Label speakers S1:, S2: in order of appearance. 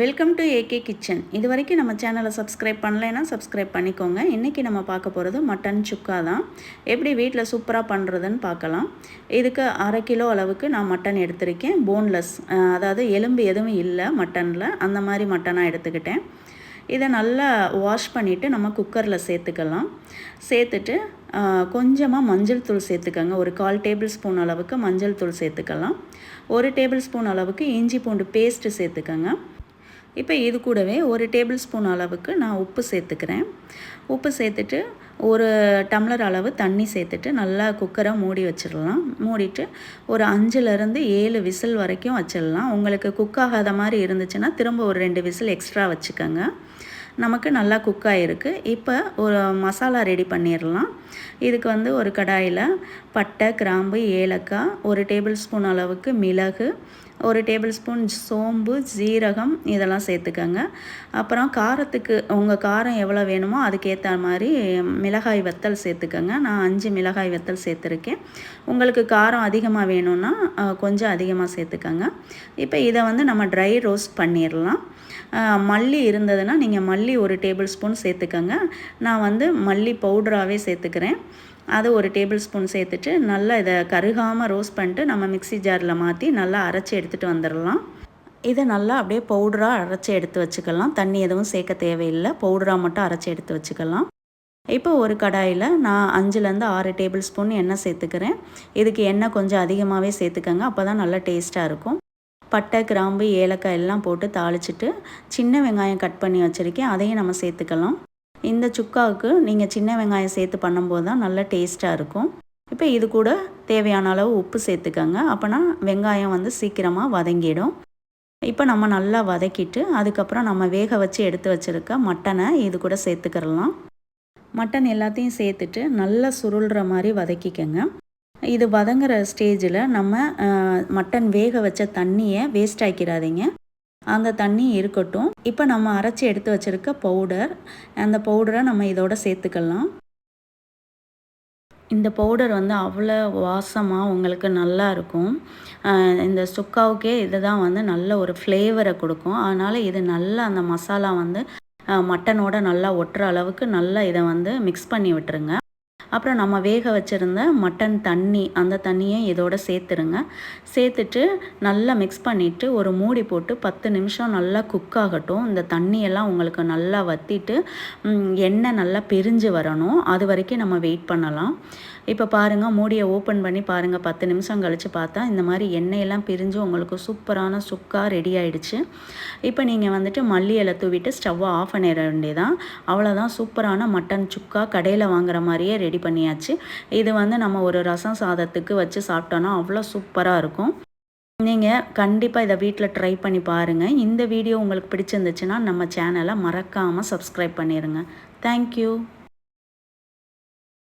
S1: Welcome to AK kitchen இது வரைக்கும் நம்ம சேனலை சப்ஸ்கிரைப் பண்ணலைன்னா சப்ஸ்கிரைப் பண்ணிக்கோங்க. இன்றைக்கி நம்ம பார்க்க போகிறது மட்டன் சுக்கா தான். எப்படி வீட்டில் சூப்பராக பண்ணுறதுன்னு பார்க்கலாம். இதுக்கு அரை கிலோ அளவுக்கு நான் மட்டன் எடுத்திருக்கேன். போன்லெஸ் அதாவது எலும்பு எதுவும் இல்லை மட்டனில் அந்த மாதிரி மட்டனாக எடுத்துக்கிட்டேன். இதை நல்லா வாஷ் பண்ணிவிட்டு நம்ம குக்கரில் சேர்த்துக்கலாம். சேர்த்துட்டு கொஞ்சமாக மஞ்சள் தூள் சேர்த்துக்கோங்க. ஒரு கால் டேபிள் ஸ்பூன் அளவுக்கு மஞ்சள் தூள் சேர்த்துக்கலாம். ஒரு டேபிள் ஸ்பூன் அளவுக்கு இஞ்சி பூண்டு பேஸ்ட்டு சேர்த்துக்கோங்க. இப்போ இது கூடவே ஒரு டேபிள் ஸ்பூன் அளவுக்கு நான் உப்பு சேர்த்துக்கிறேன். உப்பு சேர்த்துட்டு ஒரு டம்ளர் அளவு தண்ணி சேர்த்துட்டு நல்லா குக்கரை மூடி வச்சிடலாம். மூடிட்டு ஒரு அஞ்சுலேருந்து ஏழு விசில் வரைக்கும் வச்சிடலாம். உங்களுக்கு குக் ஆகாத மாதிரி இருந்துச்சுன்னா திரும்ப ஒரு ரெண்டு விசில் எக்ஸ்ட்ரா வச்சுக்கோங்க. நமக்கு நல்லா குக் ஆகிருக்கு இப்போ ஒரு மசாலா ரெடி பண்ணிடலாம் இதுக்கு வந்து ஒரு கடாயில் பட்டை கிராம்பு ஏலக்காய் ஒரு டேபிள் ஸ்பூன் அளவுக்கு மிளகு ஒரு டேபிள் ஸ்பூன் சோம்பு ஜீரகம் இதெல்லாம் சேர்த்துக்கோங்க. அப்புறம் காரத்துக்கு உங்கள் காரம் எவ்வளோ வேணுமோ அதுக்கேற்ற மாதிரி மிளகாய் வத்தல் சேர்த்துக்கோங்க. நான் அஞ்சு மிளகாய் வத்தல் சேர்த்துருக்கேன். உங்களுக்கு காரம் அதிகமாக வேணும்னா கொஞ்சம் அதிகமாக சேர்த்துக்கோங்க. இப்போ இதை வந்து நம்ம ட்ரை ரோஸ்ட் பண்ணிடலாம் மல்லி இருந்ததுன்னா நீங்கள் மல்லி ஒரு டேபிள் ஸ்பூன் சேர்த்துக்கோங்க. நான் வந்து மல்லி பவுடராகவே சேர்த்துக்கிறேன். அதை ஒரு டேபிள் ஸ்பூன் சேர்த்துட்டு நல்லா இதை கருகாமல் ரோஸ்ட் பண்ணிட்டு நம்ம மிக்சி ஜாரில் மாற்றி நல்லா அரைச்சி எடுத்துகிட்டு வந்துடலாம். இதை நல்லா அப்படியே பவுடராக அரைச்சி எடுத்து வச்சுக்கலாம். தண்ணி எதுவும் சேர்க்க தேவையில்லை. பவுடராக மட்டும் அரைச்சி எடுத்து வச்சுக்கலாம். இப்போ ஒரு கடாயில் நான் அஞ்சுலேருந்து ஆறு டேபிள் ஸ்பூன் எண்ணெய் சேர்த்துக்கிறேன். இதுக்கு எண்ணெய் கொஞ்சம் அதிகமாகவே சேர்த்துக்கோங்க. அப்போ தான் நல்லா டேஸ்ட்டாக இருக்கும். பட்டை கிராம்பு ஏலக்காய் எல்லாம் போட்டு தாளிச்சிட்டு சின்ன வெங்காயம் கட் பண்ணி வச்சுருக்கேன். அதையும் நம்ம சேர்த்துக்கலாம். இந்த சுக்காவுக்கு நீங்கள் சின்ன வெங்காயம் சேர்த்து பண்ணும்போது தான் நல்லா டேஸ்ட்டாக இருக்கும். இப்போ இது கூட தேவையான அளவு உப்பு சேர்த்துக்கோங்க. அப்போனா வெங்காயம் வந்து சீக்கிரமாக வதங்கிடும். இப்போ நம்ம நல்லா வதக்கிட்டு அதுக்கப்புறம் நம்ம வேக வச்சு எடுத்து வச்சுருக்க மட்டனை இது கூட சேர்த்துக்கிறலாம். மட்டன் எல்லாத்தையும் சேர்த்துட்டு நல்லா சுருள்ற மாதிரி வதக்கிக்கோங்க. இது வதங்குற ஸ்டேஜில் நம்ம மட்டன் வேக வச்ச தண்ணியை வேஸ்ட் ஆக்கிடாதீங்க. அந்த தண்ணி இருக்கட்டும். இப்போ நம்ம அரைச்சி எடுத்து வச்சுருக்க பவுடர் அந்த பவுடரை நம்ம இதோட சேர்த்துக்கலாம். இந்த பவுடர் வந்து அவ்வளோ வாசமாக உங்களுக்கு நல்லா இருக்கும். இந்த சுக்காவுக்கே இது தான் வந்து நல்ல ஒரு ஃப்ளேவரை கொடுக்கும். அதனால் இது நல்லா அந்த மசாலா வந்து மட்டனோட நல்லா ஒட்டுற அளவுக்கு நல்லா இதை வந்து மிக்ஸ் பண்ணி விட்டுருங்க. அப்புறம் நம்ம வேக வச்சுருந்த மட்டன் தண்ணி அந்த தண்ணியை இதோட சேர்த்துருங்க. சேர்த்துட்டு நல்லா மிக்ஸ் பண்ணிவிட்டு ஒரு மூடி போட்டு பத்து நிமிஷம் நல்லா குக் ஆகட்டும். இந்த தண்ணியெல்லாம் உங்களுக்கு நல்லா வற்றிட்டு எண்ணெய் நல்லா பிரிஞ்சு வரணும். அது வரைக்கும் நம்ம வெயிட் பண்ணலாம். இப்போ பாருங்கள் மூடியை ஓப்பன் பண்ணி பாருங்கள் பத்து நிமிஷம் கழித்து பார்த்தா இந்த மாதிரி எண்ணெயெல்லாம் பிரிஞ்சு உங்களுக்கு சூப்பரான சுக்காக ரெடி ஆகிடுச்சு இப்போ நீங்கள் வந்துட்டு மல்லி இலை தூவிட்டு ஸ்டவ்வை ஆஃப் பண்ணிட வேண்டியதான் அவ்வளோதான் சூப்பரான மட்டன் சுக்கா கடையில் வாங்குற மாதிரியே ரெடி பண்ணியாச்சு. இது வந்து நம்ம ஒரு ரசம் சாதத்துக்கு வச்சு சாப்பிட்டோன்னா அவ்வளோ சூப்பராக இருக்கும். நீங்கள் கண்டிப்பாக இதை வீட்டில் ட்ரை பண்ணி பாருங்கள் இந்த வீடியோ உங்களுக்கு பிடிச்சிருந்துச்சுன்னா நம்ம சேனலை மறக்காமல் சப்ஸ்கிரைப் பண்ணிடுங்க தேங்க்யூ